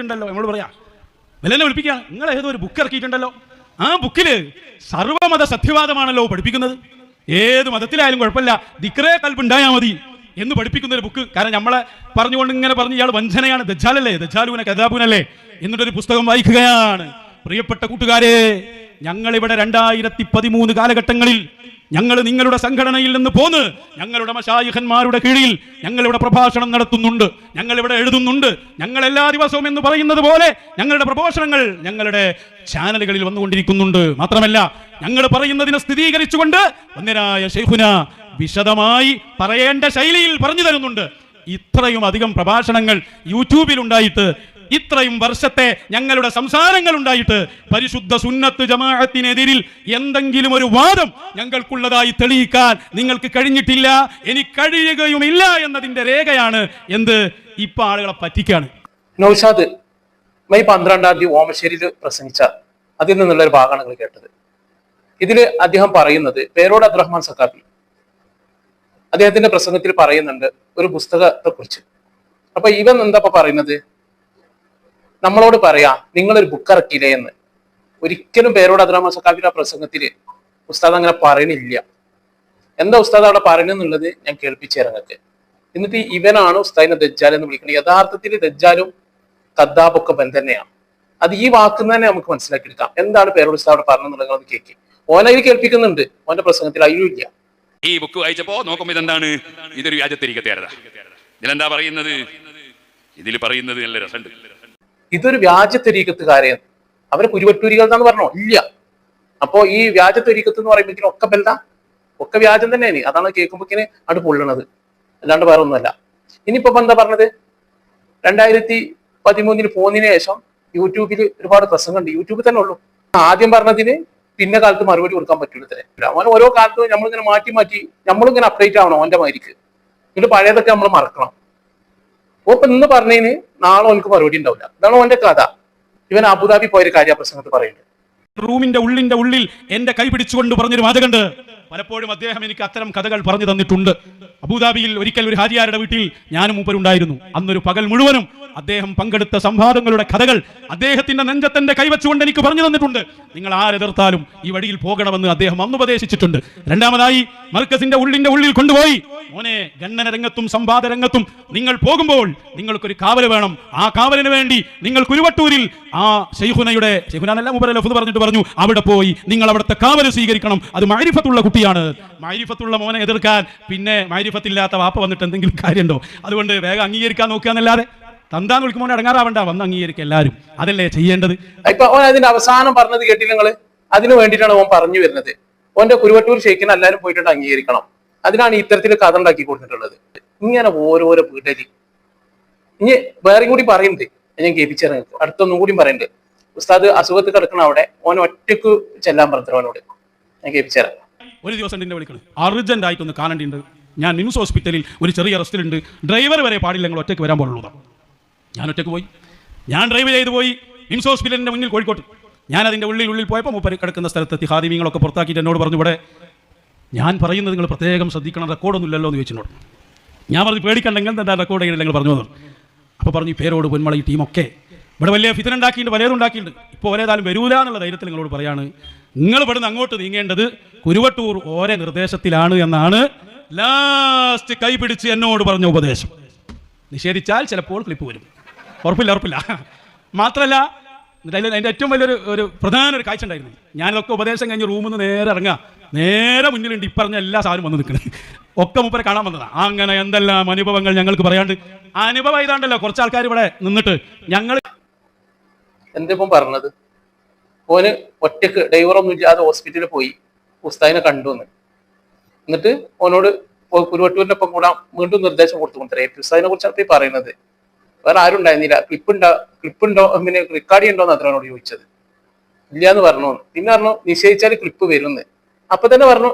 ഇറക്കിയിട്ടുണ്ടല്ലോ നമ്മൾ പറയാം വിലനെ വിളിപ്പിക്കുക നിങ്ങൾ ഏതോ ഒരു ബുക്ക് ഇറക്കിയിട്ടുണ്ടല്ലോ. ആ ബുക്കിൽ സർവമത സത്യവാദമാണല്ലോ പഠിപ്പിക്കുന്നത്. ഏത് മതത്തിലായാലും കുഴപ്പമില്ല. ദിക്രേ കൽപ്പുണ്ടായാൽ മതി എന്ന് പഠിപ്പിക്കുന്ന ഒരു ബുക്ക് കാരണം നമ്മളെ പറഞ്ഞുകൊണ്ട് ഇങ്ങനെ പറഞ്ഞു ഇയാൾ വഞ്ചനയാണ്. ദജാലല്ലേ ദജാലുവിനെ കഥാപുനല്ലേ? എന്നിട്ടൊരു പുസ്തകം വായിക്കുകയാണ്. പ്രിയപ്പെട്ട കൂട്ടുകാരെ ഞങ്ങളിവിടെ രണ്ടായിരത്തി പതിമൂന്ന് കാലഘട്ടങ്ങളിൽ ഞങ്ങൾ നിങ്ങളുടെ സംഘടനയിൽ നിന്ന് പോന്ന് ഞങ്ങളുടെ മഷായിഖന്മാരുടെ കീഴിൽ ഞങ്ങളിവിടെ പ്രഭാഷണം നടത്തുന്നുണ്ട് ഞങ്ങളിവിടെ എഴുതുന്നുണ്ട് ഞങ്ങൾ എല്ലാ ദിവസവും എന്ന് പറയുന്നത് പോലെ ഞങ്ങളുടെ പ്രഭാഷണങ്ങൾ ഞങ്ങളുടെ ചാനലുകളിൽ വന്നുകൊണ്ടിരിക്കുന്നുണ്ട്. മാത്രമല്ല ഞങ്ങൾ പറയുന്നതിനെ സ്ഥിരീകരിച്ചുകൊണ്ട് വന്യരായ ഷെയ്ഖുന വിശദമായി പറയേണ്ട ശൈലിയിൽ പറഞ്ഞു തരുന്നുണ്ട്. ഇത്രയും അധികം പ്രഭാഷണങ്ങൾ യൂട്യൂബിൽ ഉണ്ടായിട്ട് ഇത്രയും വർഷത്തെ ഞങ്ങളുടെ സംസാരങ്ങൾ ഉണ്ടായിട്ട് പരിശുദ്ധ സുന്നത്ത് ജമാഅത്തിനെതിരിൽ എന്തെങ്കിലും ഒരു വാദം ഞങ്ങൾക്കുള്ളതായി തെളിയിക്കാൻ നിങ്ങൾക്ക് കഴിഞ്ഞിട്ടില്ല ഇനി കഴിയുകയുമില്ല എന്നതിന്റെ രേഖയാണ് എന്ത് ഇപ്പൊ ആളുകളെ പറ്റിക്കാണ്. നൗഷാദ് മെയ് പന്ത്രണ്ടാം തീയതി ഓമശ്ശേരിയിൽ പ്രസംഗിച്ച അതിൽ നിന്നുള്ള ഒരു ഭാഗമാണ് നിങ്ങൾ കേട്ടത്. ഇതിൽ അദ്ദേഹം പറയുന്നത് പേരോട് അബ്ദുറഹ്മാൻ സക്കാബി അദ്ദേഹത്തിന്റെ പ്രസംഗത്തിൽ പറയുന്നുണ്ട് ഒരു പുസ്തകത്തെ കുറിച്ച് അപ്പൊ ഇവൻ എന്താ പറയുന്നത്? നമ്മളോട് പറയാ നിങ്ങളൊരു ബുക്ക് ഇറക്കിയില്ലേ എന്ന്. ഒരിക്കലും പേരോട് അബ്ദുറഹ്മാൻ സക്കാഫിന്റെ പ്രസംഗത്തിൽ ഉസ്താദ് അങ്ങനെ പറയണില്ല. എന്താ ഉസ്താദ് അവിടെ പറയണെന്നുള്ളത് ഞാൻ കേൾപ്പിച്ചു തരാം എന്നിട്ട് ഇവനാണ് ഉസ്താദിനെ ദജ്ജാൽ എന്ന് വിളിക്കുന്നത് യഥാർത്ഥത്തിൽ ദജ്ജാലും കദ്ദാബൊക്കെ ബൻ തന്നെയാണ് അത് ഈ വാക്കിൽ തന്നെ നമുക്ക് മനസ്സിലാക്കിയെടുക്കാം. എന്താണ് പേരോട് ഉസ്താദ് അവിടെ പറഞ്ഞെന്നുള്ളത് കേൾക്കി ഓനതിൽ കേൾപ്പിക്കുന്നുണ്ട്. ഓന്റെ പ്രസംഗത്തിൽ അയ്യൂല്ല ഈ ബുക്ക് വായിച്ചപ്പോ നോക്കുമ്പോ ഇതെന്താണ്? ഇതൊരു വ്യാജത്തിരിക്കത്തേരതാ ഇതിലെന്താ പറയുന്നത്? ഇതിൽ പറയുന്നത് നല്ല രസമുണ്ട്. ഇതൊരു വ്യാജ തെരീക്കത്തുകാരെ അവരെ കുരുവട്ടൂരികൾ എന്നാണ് പറഞ്ഞോ ഇല്ല. അപ്പോ ഈ വ്യാജ തെരീക്കത്ത് എന്ന് പറയുമ്പോൾ ഒക്കെ ബെല്ല ഒക്കെ വ്യാജം തന്നെയാണ് അതാണ് കേൾക്കുമ്പോക്കിന് അവിടെ പൊള്ളണത്. അല്ലാണ്ട് വേറെ ഒന്നുമല്ല. ഇനിയിപ്പോ എന്താ പറഞ്ഞത്? രണ്ടായിരത്തി പതിമൂന്നിന് പോകുന്നതിന് ശേഷം യൂട്യൂബിൽ ഒരുപാട് പ്രസംഗമുണ്ട്. യൂട്യൂബിൽ തന്നെ ഉള്ളൂ. ആദ്യം പറഞ്ഞതിന് പിന്നെ കാലത്ത് മറുപടി കൊടുക്കാൻ പറ്റൂല തന്നെ അവൻ ഓരോ കാലത്തും നമ്മളിങ്ങനെ മാറ്റി മാറ്റി നമ്മളിങ്ങനെ അപ്ഡേറ്റ് ആവണം അവന്റെ മാതിരിക്ക്. എന്നിട്ട് പഴയതൊക്കെ നമ്മൾ മറക്കണം. ഓ ഇപ്പൊ ഇന്ന് പറഞ്ഞതിന് നാളെ ഓനക്ക് മറുപടി ഉണ്ടാവില്ല. ഇതാണ് ഓന്റെ കഥ. ഇവൻ അബുദാബി പോയൊരു കാര്യ പ്രസംഗത്ത് പറയുന്നുണ്ട്. റൂമിന്റെ ഉള്ളിന്റെ ഉള്ളിൽ എന്റെ കൈ പിടിച്ചുകൊണ്ട് പറഞ്ഞൊരു വാചകണ്ട് പലപ്പോഴും അദ്ദേഹം എനിക്ക് അത്തരം കഥകൾ പറഞ്ഞു തന്നിട്ടുണ്ട്. അബുദാബിയിൽ ഒരിക്കൽ ഒരു ഹാജിയാരുടെ വീട്ടിൽ ഞാനും മൂപ്പരുണ്ടായിരുന്നു. അന്നൊരു പകൽ മുഴുവനും അദ്ദേഹം പങ്കെടുത്ത സംവാദങ്ങളുടെ കഥകൾ അദ്ദേഹത്തിന്റെ നെഞ്ചത്തിന്റെ കൈവച്ചുകൊണ്ട് എനിക്ക് പറഞ്ഞു തന്നിട്ടുണ്ട്. നിങ്ങൾ ആരെതിർത്താലും ഈ വഴിയിൽ പോകണമെന്ന് അദ്ദേഹം അന്ന് ഉപദേശിച്ചിട്ടുണ്ട്. രണ്ടാമതായി മർക്കസിന്റെ ഉള്ളിന്റെ ഉള്ളിൽ കൊണ്ടുപോയി. മോനെ ഗണ്ണന രംഗത്തും സംവാദ രംഗത്തും നിങ്ങൾ പോകുമ്പോൾ നിങ്ങൾക്കൊരു കാവൽ വേണം. ആ കാവലിന് വേണ്ടി നിങ്ങൾ കുരുവട്ടൂരിൽ ആ ഷെയ്ഖുനയുടെ ഷെയ്ഖുനാനല്ല മുബര ലഫുദ് പറഞ്ഞിട്ട് പറഞ്ഞു അവിടെ പോയി നിങ്ങൾ അവിടുത്തെ കാവൽ സ്വീകരിക്കണം. അത് മൈരിഫത്തുള്ള കുട്ടിയാണ് മൈരിഫത്തുള്ള മോനെ എതിർക്കാൻ. പിന്നെ മൈരിഫത്തില്ലാത്ത വാപ്പ വന്നിട്ട് എന്തെങ്കിലും കാര്യമുണ്ടോ? അതുകൊണ്ട് വേഗം അംഗീകരിക്കാൻ നോക്കുക എന്നല്ലാതെ. തന്താന്ന് അടങ്ങാറാവണ്ട വന്ന് അംഗീകരിക്കുക എല്ലാവരും അതല്ലേ ചെയ്യേണ്ടത്? ഇപ്പൊ അതിന്റെ അവസാനം പറഞ്ഞത് കേട്ടില്ല നിങ്ങൾ? അതിനു വേണ്ടിയിട്ടാണ് ഓൻ പറഞ്ഞു വരുന്നത്. ഓന്റെ കുരുവട്ടൂർ ഷെയ്ക്കിന് എല്ലാവരും പോയിട്ടുണ്ട് അംഗീകരിക്കണം. അതിനാണ് ഇത്തരത്തിൽ കഥ ഉണ്ടാക്കി കൊടുത്തിട്ടുള്ളത്. ഇങ്ങനെ ഓരോരോ വീടലി ഇനി വേറെയും കൂടി പറയുന്നുണ്ട്. ഞാൻ കേൾപ്പിച്ചിറങ്ങി അടുത്തൊന്നും കൂടി പറയുന്നുണ്ട്. ഉസ്താദ് അസുഖത്ത് കിടക്കണം അവിടെ ഓൻ ഒറ്റയ്ക്ക് ചെല്ലാൻ പറഞ്ഞു ഞാൻ കേൾപ്പിച്ചുതരാം ഒരു ദിവസം എന്നെ വിളിക്കണം. അർജന്റ് ആയിട്ടൊന്ന് കാണേണ്ടിയുണ്ട് ഞാൻ നിംസ് ഹോസ്പിറ്റലിൽ ഒരു ചെറിയ റെസ്റ്റിലുണ്ട് ഡ്രൈവർ വരെ പാടില്ല നിങ്ങൾ ഒറ്റയ്ക്ക് വരാൻ പോലുള്ളതാണ് ഞാൻ ഒറ്റയ്ക്ക് പോയി. ഞാൻ ഡ്രൈവ് ചെയ്ത് പോയി. നിംസ് ഹോസ്പിറ്റലിന്റെ മുന്നിൽ കോഴിക്കോട്ട്. ഞാൻ അതിന്റെ ഉള്ളിൽ ഉള്ളിൽ പോയപ്പോൾ മൂപ്പര് കിടക്കുന്ന സ്ഥലത്തെത്തി ഹാദിമീങ്ങളൊക്കെ പുറത്താക്കിയിട്ട് എന്നോട് പറഞ്ഞു ഇവിടെ ഞാൻ പറയുന്നത് നിങ്ങൾ പ്രത്യേകം ശ്രദ്ധിക്കണം. റെക്കോർഡൊന്നുമില്ലല്ലോ എന്ന് ചോദിച്ചെന്നോട് ഞാൻ പറഞ്ഞു പേടിക്കണ്ടെങ്കിൽ എന്താ റെക്കോർഡ് ചെയ്യണം നിങ്ങൾ പറഞ്ഞു അപ്പോൾ പറഞ്ഞു പേരോട് പൊന്മള ഈ ടീമൊക്കെ ഇവിടെ വലിയ ഫിതന ഉണ്ടാക്കിയിട്ടുണ്ട് പലതും ഉണ്ടാക്കിയിട്ടുണ്ട് ഇപ്പോൾ ഒരേതായാലും വരൂല എന്നുള്ള ധൈര്യത്തിൽ നിങ്ങളോട് പറയാണ്. നിങ്ങൾ ഇവിടുന്ന് അങ്ങോട്ട് നീങ്ങേണ്ടത് കുരുവട്ടൂർ ഓരോ നിർദ്ദേശത്തിലാണ് എന്നാണ് ലാസ്റ്റ് കൈ കൈപിടിച്ച് എന്നോട് പറഞ്ഞ ഉപദേശം. നിഷേധിച്ചാൽ ചിലപ്പോൾ ക്ലിപ്പ് വരും. ഉറപ്പില്ല ഉറപ്പില്ല. മാത്രമല്ല അതിൽ അതിന്റെ ഏറ്റവും വലിയൊരു ഒരു പ്രധാന ഒരു കാഴ്ച ഉണ്ടായിരുന്നു. ഞാനിതൊക്കെ ഉപദേശം കഴിഞ്ഞ് റൂമിൽ നിന്ന് നേരെ ഇറങ്ങുക. നേരെ മുന്നിലുണ്ട് ഈ പറഞ്ഞ എല്ലാ സാധനവും വന്ന് നിൽക്കുന്നത്. ഒക്കെ മുപ്പരെ കാണാൻ വന്നതാണ് അങ്ങനെ എന്തെല്ലാം അനുഭവങ്ങൾ ഞങ്ങൾക്ക് പറയാണ്ട്. അനുഭവം ഇതാണ്ടല്ലോ കുറച്ച് ആൾക്കാർ ഇവിടെ നിന്നിട്ട് ഞങ്ങൾ എന്തിപ്പം പറഞ്ഞത്? ഓന് ഒറ്റയ്ക്ക് ഡ്രൈവറൊന്നും ഇല്ലാതെ ഹോസ്പിറ്റലിൽ പോയി ഉസ്താദിനെ കണ്ടു എന്ന് എന്നിട്ട് ഓനോട് കുരുവട്ടൂരിന്റെ ഒപ്പം കൂടാൻ വീണ്ടും നിർദ്ദേശം കൊടുത്തു. കൊണ്ടേ ഉസ്താദിനെ കുറിച്ചാണ് പറയുന്നത് വേറെ ആരും ഉണ്ടായിരുന്നില്ല. ക്ലിപ്പ് ഉണ്ടോ? ക്ലിപ്പ് ഉണ്ടോ? പിന്നെ റെക്കോർഡ് ഉണ്ടോന്ന് എന്നോട് ചോദിച്ചത്. ഇല്ല എന്ന് പറഞ്ഞു. പിന്നെ പറഞ്ഞു നിശ്ചയിച്ചാൽ ക്ലിപ്പ് വരുമെന്ന് അപ്പൊ തന്നെ പറഞ്ഞു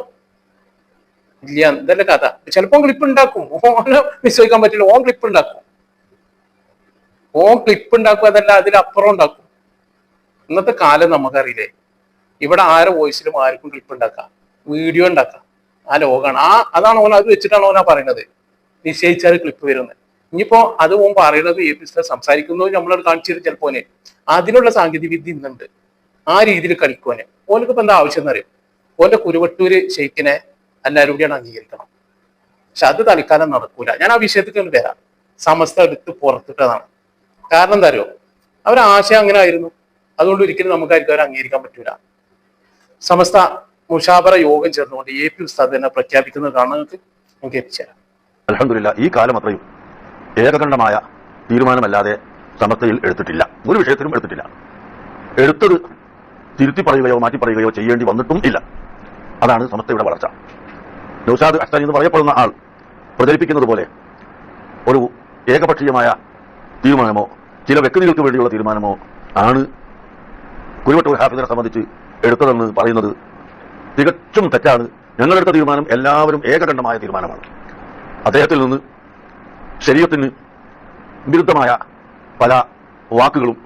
ഇല്ല ഇതല്ല കഥ. ചിലപ്പോൾ ക്ലിപ്പ് ഉണ്ടാക്കും. ഓനെ നിശ്ചയിക്കാൻ പറ്റില്ല. ഓൻ ക്ലിപ്പ് ഉണ്ടാക്കും. ഓൻ ക്ലിപ്പ് ഉണ്ടാക്കും. അതല്ല അതിലപ്പുറം ഉണ്ടാക്കും. ഇന്നത്തെ കാലം നമുക്കറിയില്ലേ? ഇവിടെ ആരെ വോയിസിലും ആർക്കും ക്ലിപ്പ് ഉണ്ടാക്കാം? വീഡിയോ ഉണ്ടാക്കാം? ആ ലോകാണ്. ആ അതാണ് ഓൻ അത് വെച്ചിട്ടാണ് ഓനാ പറയുന്നത്. നിശ്ചയിച്ചാൽ ക്ലിപ്പ് വരുന്നത് ഇനിയിപ്പോ അത് ഓൻ പറയുന്നത് പി ഉസ്താദ് സംസാരിക്കുന്നത് നമ്മളോട് കാണിച്ചത് ചിലപ്പോനെ അതിനുള്ള സാങ്കേതിക വിദ്യ ഇന്നുണ്ട്. ആ രീതിയിൽ കളിക്കുവാനെ ഓനക്ക് ഇപ്പൊ എന്താ ആവശ്യം എന്നറിയും ഓന്റെ കുരുവട്ടൂര് ഷെയ്ക്കിനെ എല്ലാവരും കൂടിയാണ് അംഗീകരിക്കണം. പക്ഷെ അത് തൽക്കാലം നടക്കൂല. ഞാൻ ആ വിഷയത്തിൽ വരാം. സമസ്ത എടുത്ത് പുറത്തിട്ടതാണ്. കാരണം എന്താ അറിയോ? അവരാശയം അങ്ങനെ ആയിരുന്നു. അതുകൊണ്ട് ഒരിക്കലും നമുക്കായിരിക്കും അവരെ അംഗീകരിക്കാൻ പറ്റൂല. സമസ്ത മുഷാബറ യോഗം ചേർന്നുകൊണ്ട് എ പി ഉസ്താദ് തന്നെ പ്രഖ്യാപിക്കുന്നത് കാണുന്നത് ഈ കാലം അത്രയും ഏകകണ്ഠമായ തീരുമാനമല്ലാതെ സമസ്തയിൽ എടുത്തിട്ടില്ല. ഒരു വിഷയത്തിലും എടുത്തിട്ടില്ല. എടുത്തത് തിരുത്തി പറയുകയോ മാറ്റി പറയുകയോ ചെയ്യേണ്ടി വന്നിട്ടും ഇല്ല. അതാണ് സമസ്തയുടെ വളർച്ച. നൌഷാദ് അഷ്താനി എന്ന് പറയപ്പെടുന്ന ആൾ പ്രചരിപ്പിക്കുന്നത് പോലെ ഒരു ഏകപക്ഷീയമായ തീരുമാനമോ ചില വ്യക്തികൾക്ക് വേണ്ടിയുള്ള തീരുമാനമോ ആണ് കുരുവട്ടൂർ ഹാഫിദിനെ സംബന്ധിച്ച് എടുത്തതെന്ന് പറയുന്നത് തികച്ചും തെറ്റാണ്. ഞങ്ങളെടുത്ത തീരുമാനം എല്ലാവരും ഏകകണ്ഠമായ തീരുമാനമാണ്. അദ്ദേഹത്തിൽ നിന്ന് ശരീരത്തിന് വിരുദ്ധമായ പല വാക്കുകളും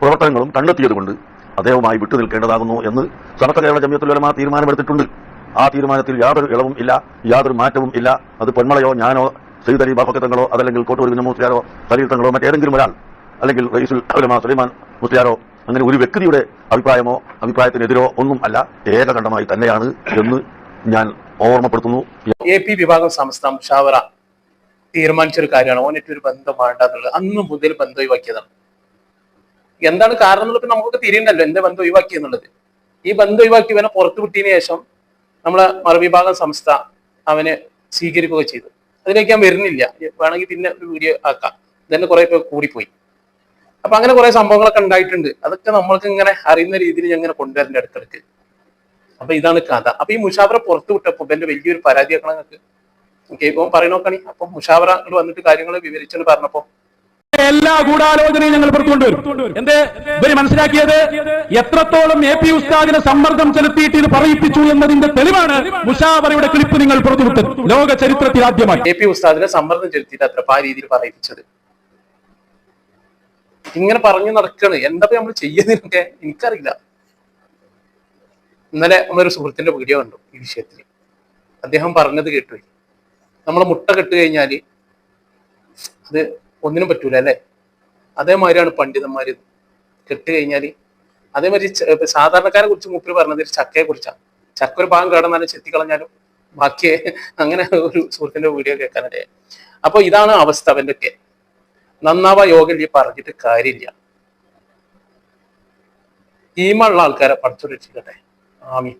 പ്രവർത്തനങ്ങളും കണ്ടെത്തിയതുകൊണ്ട് അദ്ദേഹവുമായി വിട്ടു നിൽക്കേണ്ടതാകുന്നു എന്ന് സമസ്ത കേരള ജമ്യത്തുലമ തീരുമാനമെടുത്തിട്ടുണ്ട്. ആ തീരുമാനത്തിൽ യാതൊരു ഇളവും ഇല്ല യാതൊരു മാറ്റവും ഇല്ല. അത് പൊന്മളയോ ഞാനോ സയ്യിദ് ബാഫക്കത്തങ്ങളോ അതല്ലെങ്കിൽ കോട്ടൂർ ബിൻ മുസ്ലിയാരോ സലീൽ തങ്ങളോ മറ്റേതെങ്കിലും ഒരാൾ അല്ലെങ്കിൽ റയീസുൽ ഉലമ സുലൈമാൻ മുസ്ലിയാരോ അങ്ങനെ ഒരു വ്യക്തിയുടെ അഭിപ്രായമോ അഭിപ്രായത്തിനെതിരോ ഒന്നും അല്ല ഏകകണ്ഠമായി തന്നെയാണ് എന്ന് ഞാൻ ഓർമ്മപ്പെടുത്തുന്നു. എ പി വിഭാഗം സംസ്ഥാന ഷാവറ തീരുമാനിച്ചൊരു കാര്യമാണ്. ഓനിട്ട് ഒരു ബന്ധം വേണ്ട എന്നുള്ളത്. അന്ന് മുതൽ ബന്ധം ഒഴിവാക്കിയതാണ്. എന്താണ് കാരണം എന്നുള്ളത് നമുക്ക് തിരിയണ്ടല്ലോ എന്റെ ബന്ധം ഒഴിവാക്കി എന്നുള്ളത്? ഈ ബന്ധം ഒഴിവാക്കി ഇവനെ പുറത്തു വിട്ടതിന് ശേഷം നമ്മളെ മറുവിഭാഗം സംസ്ഥ അവനെ സ്വീകരിക്കുക ചെയ്തു. അതിലേക്ക് ഞാൻ വരുന്നില്ല. വേണമെങ്കിൽ പിന്നെ ഒരു വീഡിയോ ആക്കാം. ഇതന്നെ കുറെ പേർ കൂടിപ്പോയി. അപ്പൊ അങ്ങനെ കുറെ സംഭവങ്ങളൊക്കെ ഉണ്ടായിട്ടുണ്ട്. അതൊക്കെ നമ്മൾക്ക് ഇങ്ങനെ അറിയുന്ന രീതിയിൽ ഞാൻ ഇങ്ങനെ കൊണ്ടുവരേണ്ട അടുത്തിടക്ക്. അപ്പൊ ഇതാണ് കഥ. അപ്പൊ ഈ മുഷാവറ പുറത്തു വിട്ടപ്പോ എന്റെ വലിയൊരു പരാതി ആക്കണം നിങ്ങൾക്ക് കേൾക്കുമ്പോൾ പറയണോക്കണി അപ്പൊ മുഷാവറ വന്നിട്ട് കാര്യങ്ങൾ വിവരിച്ചെന്ന് പറഞ്ഞപ്പോ എല്ലാ ഗൂഢാലോചനയും ഞങ്ങൾ പുറത്തുകൊണ്ടുവരും എന്തേ? ഇവർ മനസ്സിലാക്കിയത് എത്രത്തോളം എ പി ഉസ്താദിനെ സമ്മർദ്ദം ചെലുത്തിയിട്ട് ഇത് പറയിപ്പിച്ചു എന്നതിന്റെ തെളിവാണ് മുഷാവറയുടെ ക്ലിപ്പ് നിങ്ങൾ പുറത്തുവിട്ടത്. ലോക ചരിത്രത്തിൽ ആദ്യമായി. എ പി ഉസ്താദിനെ സമ്മർദ്ദം ചെലുത്തിയിട്ട് അത്ര ആ രീതിയിൽ പറയിപ്പിച്ചത്. ഇങ്ങനെ പറഞ്ഞു നടക്കാണ്. എന്താ നമ്മൾ ചെയ്യുന്നതിനൊക്കെ എനിക്കറിയില്ല. ഇന്നലെ നമ്മളൊരു സുഹൃത്തിന്റെ വീഡിയോ കണ്ടു ഈ വിഷയത്തിൽ അദ്ദേഹം പറഞ്ഞത് കേട്ടു. നമ്മൾ മുട്ട കെട്ട് കഴിഞ്ഞാൽ അത് ഒന്നിനും പറ്റൂല അല്ലെ? അതേമാതിരിയാണ് പണ്ഡിതന്മാര് കെട്ട് കഴിഞ്ഞാൽ. അതേമാതിരി സാധാരണക്കാരെ കുറിച്ച് മൂപ്പര് പറഞ്ഞത് ചക്കയെ കുറിച്ചാണ് ചക്ക ഒരു ഭാഗം കേടന്നാലും ചെത്തിക്കളഞ്ഞാലും ബാക്കി അങ്ങനെ ഒരു സുഹൃത്തിന്റെ വീഡിയോ കേൾക്കാനിടയായി. അപ്പൊ ഇതാണ് അവസ്ഥ ഒക്കെ നന്നാവാ യോഗം ഈ പറഞ്ഞിട്ട് കാര്യമില്ല. ഈമുള്ള ആൾക്കാരെ പഠിച്ചു രക്ഷിക്കട്ടെ. ആമി